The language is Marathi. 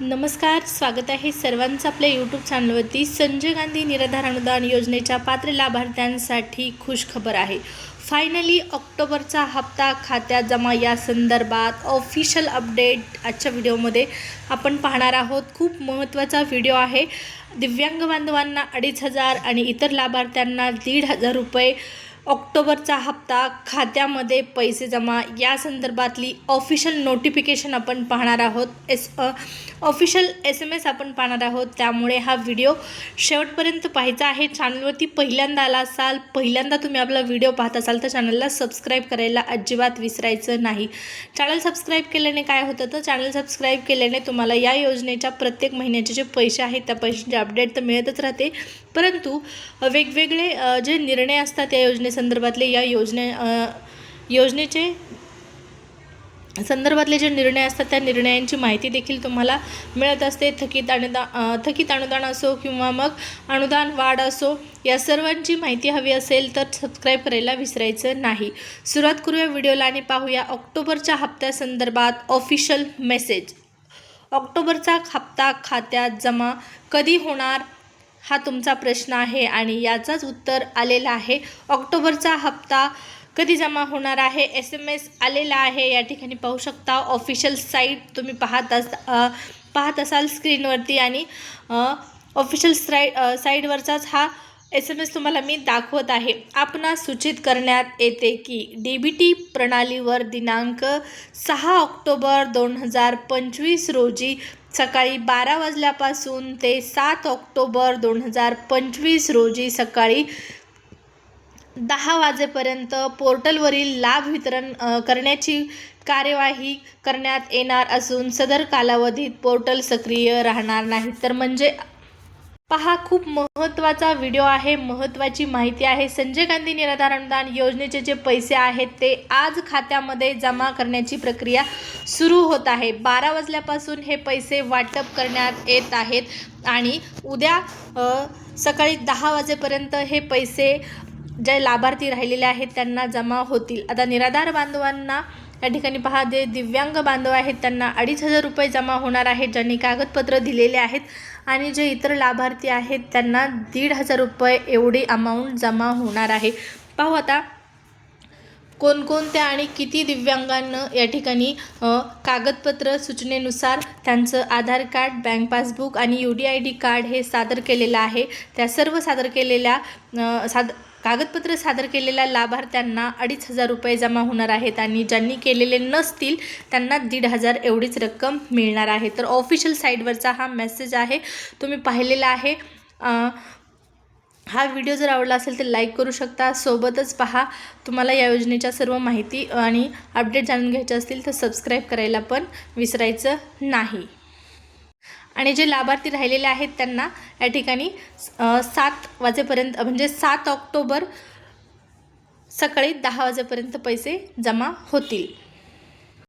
नमस्कार स्वागत आहे सर्वांचं आपल्या यूट्यूब चॅनलवरती संजय गांधी निराधार अनुदान योजनेच्या पात्र लाभार्थ्यांसाठी खुशखबर आहे. फायनली ऑक्टोबरचा हप्ता खात्यात जमा या संदर्भात ऑफिशियल अपडेट आजच्या व्हिडिओमध्ये आपण पाहणार आहोत. खूप महत्त्वाचा व्हिडिओ आहे. दिव्यांग बांधवांना अडीच हजार आणि इतर लाभार्थ्यांना दीड हजार रुपये ऑक्टोबरचा हप्ता खात्यामध्ये पैसे जमा या संदर्भातली ऑफिशियल नोटिफिकेशन आपण पाहणार आहोत. S official S M S आपण पाहणार आहोत. त्यामुळे हा व्हिडिओ शेवटपर्यंत पाहायचा आहे. चॅनलवरती पहिल्यांदा आला असाल पहिल्यांदा तुम्ही आपला व्हिडिओ पाहत असाल तर चॅनलला सबस्क्राईब करायला अजिबात विसरायचं नाही. चॅनल सबस्क्राईब केल्याने काय होतं? तर चॅनल सबस्क्राईब केल्याने तुम्हाला या योजनेच्या प्रत्येक महिन्याचे जे पैसे आहेत त्या पैशांचे अपडेट तर मिळतच राहते. परंतु वेगवेगळे जे निर्णय असतात या संदर्भातले या योजने योजनेचे संदर्भातले जे निर्णय असतात त्या निर्णयांची माहिती देखील तुम्हाला मिळत असते. थकीत अनुदान थकीत अनुदान असो किंवा मग अनुदान वाढ असो या सर्वांची माहिती हवी असेल तर सबस्क्राईब करायला विसरायचं नाही. सुरुवात करूया व्हिडिओला आणि पाहूया ऑक्टोबरच्या हप्त्यासंदर्भात ऑफिशियल मेसेज. ऑक्टोबरचा हप्ता खात्यात जमा कधी होणार? हा तुमचा प्रश्न आहे आणि याचाच उत्तर आलेलं आहे. ऑक्टोबरचा हप्ता कधी जमा होणार आहे? एस एम एस आलेला आहे. या ठिकाणी पाहू शकता ऑफिशियल साईट तुम्ही पाहत अस पाहत असाल स्क्रीनवरती आणि ऑफिशियल साई साईडवरचाच हा एस एम एस तुम्हाला मी दाखवत आहे. आपणास सूचित करण्यात येते की डी बी टी प्रणालीवर दिनांक सहा ऑक्टोबर दोन हजार पंचवीस रोजी सकाळी बारा वाजल्यापासून ते सात ऑक्टोबर दोन हजार पंचवीस रोजी सकाळी दहा वाजेपर्यंत पोर्टलवरील लाभ वितरण करण्याची कार्यवाही करण्यात येणार असून सदर कालावधीत पोर्टल सक्रिय राहणार नाही. तर म्हणजे पहा खूप महत्त्वाचा व्हिडिओ आहे महत्त्वाची माहिती आहे. संजय गांधी निराधार अनुदान योजनेचे जे पैसे आहेत ते आज खात्यामध्ये जमा करण्याची प्रक्रिया सुरू होत आहे. बारा वाजल्यापासून हे पैसे वाटप करण्यात येत आहेत आणि उद्या सकाळी दहा वाजेपर्यंत हे पैसे जे लाभार्थी राहिलेले आहेत त्यांना जमा होतील. आता निराधार बांधवांना या ठिकाणी पहा जे दिव्यांग बांधव आहेत त्यांना अडीच हजार रुपये जमा होणार आहेत ज्यांनी कागदपत्र दिलेले आहेत. आणि जे इतर लाभार्थी आहेत त्यांना दीड हजार रुपये एवढी अमाऊंट जमा होणार आहे. पाहू आता कोणकोणत्या आणि किती दिव्यांगांना या ठिकाणी कागदपत्र सूचनेनुसार त्यांचं आधार कार्ड बँक पासबुक आणि U D I D card हे सादर केलेलं आहे. त्या सर्व सादर केलेल्या साद कागदपत्र सादर केलेल्या लाभार्थ्यांना अडीच हजार रुपये जमा होणार आहेत आणि ज्यांनी केलेले नसतील त्यांना दीड हजार एवढीच रक्कम मिळणार आहे. तर ऑफिशियल साईटवरचा हा मेसेज आहे. तुम्ही पाहिलेला आहे. हा व्हिडिओ जर आवडला असेल तर लाईक करू शकता. सोबतच पहा तुम्हाला या योजनेच्या सर्व माहिती आणि अपडेट जाणून घ्यायचे असतील तर सबस्क्राईब करायला पण विसरायचं नाही. आणि जे लाभार्थी राहिलेले आहेत त्यांना या ठिकाणी सात वाजेपर्यंत म्हणजे सात ऑक्टोबर सकाळी दहा वाजेपर्यंत पैसे जमा होतील.